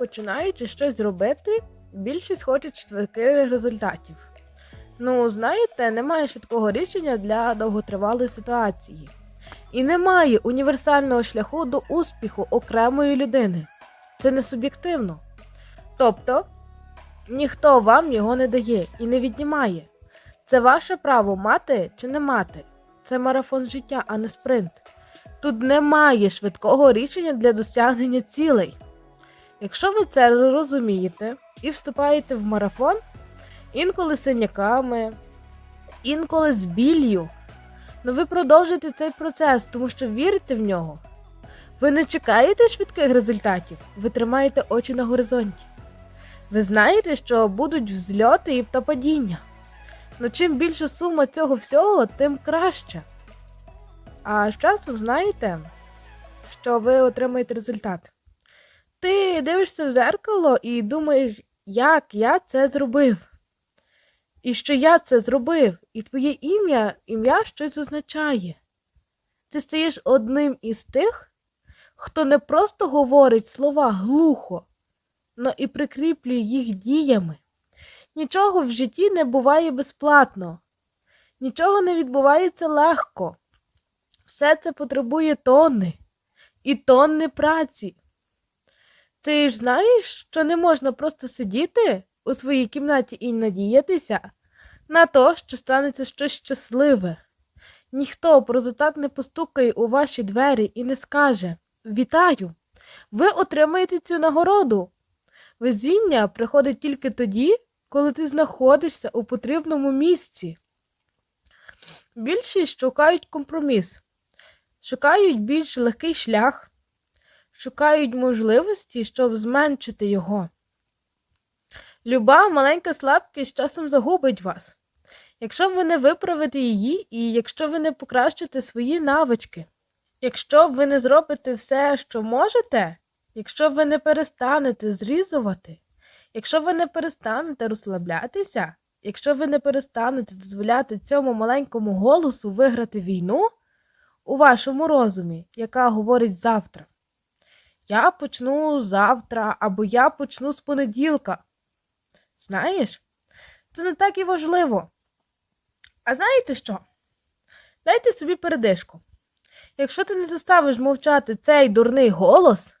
починаючи щось робити, більшість хочуть швидких результатів. Ну, знаєте, немає швидкого рішення для довготривалої ситуації. І немає універсального шляху до успіху окремої людини. Це не суб'єктивно. Тобто, ніхто вам його не дає і не віднімає. Це ваше право мати чи не мати. Це марафон життя, а не спринт. Тут немає швидкого рішення для досягнення цілей. Якщо ви це розумієте і вступаєте в марафон, інколи з синяками, інколи з біллю, ну ви продовжуєте цей процес, тому що вірите в нього. Ви не чекаєте швидких результатів, ви тримаєте очі на горизонті. Ви знаєте, що будуть взльоти та падіння. Но чим більша сума цього всього, тим краще. А з часом знаєте, що ви отримаєте результат. Ти дивишся в зеркало і думаєш, як я це зробив. І що я це зробив, і твоє ім'я, ім'я щось означає. Ти стаєш одним із тих, хто не просто говорить слова глухо, но і прикріплює їх діями. Нічого в житті не буває безплатно, нічого не відбувається легко. Все це потребує тонни і тонни праці. Ти ж знаєш, що не можна просто сидіти у своїй кімнаті і надіятися на то, що станеться щось щасливе. Ніхто просто так не постукає у ваші двері і не скаже Вітаю! Ви отримаєте цю нагороду. Везіння приходить тільки тоді, коли ти знаходишся у потрібному місці. Більшість шукають компроміс, шукають більш легкий шлях, шукають можливості, щоб зменшити його. Люба маленька слабкість часом загубить вас, якщо ви не виправите її і якщо ви не покращите свої навички, якщо ви не зробите все, що можете, якщо ви не перестанете зрізувати, якщо ви не перестанете розслаблятися, якщо ви не перестанете дозволяти цьому маленькому голосу виграти війну у вашому розумі, яка говорить завтра. Я почну завтра або я почну з понеділка. Знаєш, це не так і важливо. А знаєте що? Дайте собі передишку. Якщо ти не заставиш мовчати цей дурний голос,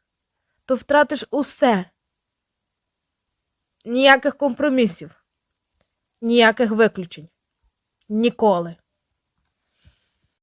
то втратиш усе. Ніяких компромісів, ніяких виключень. Ніколи.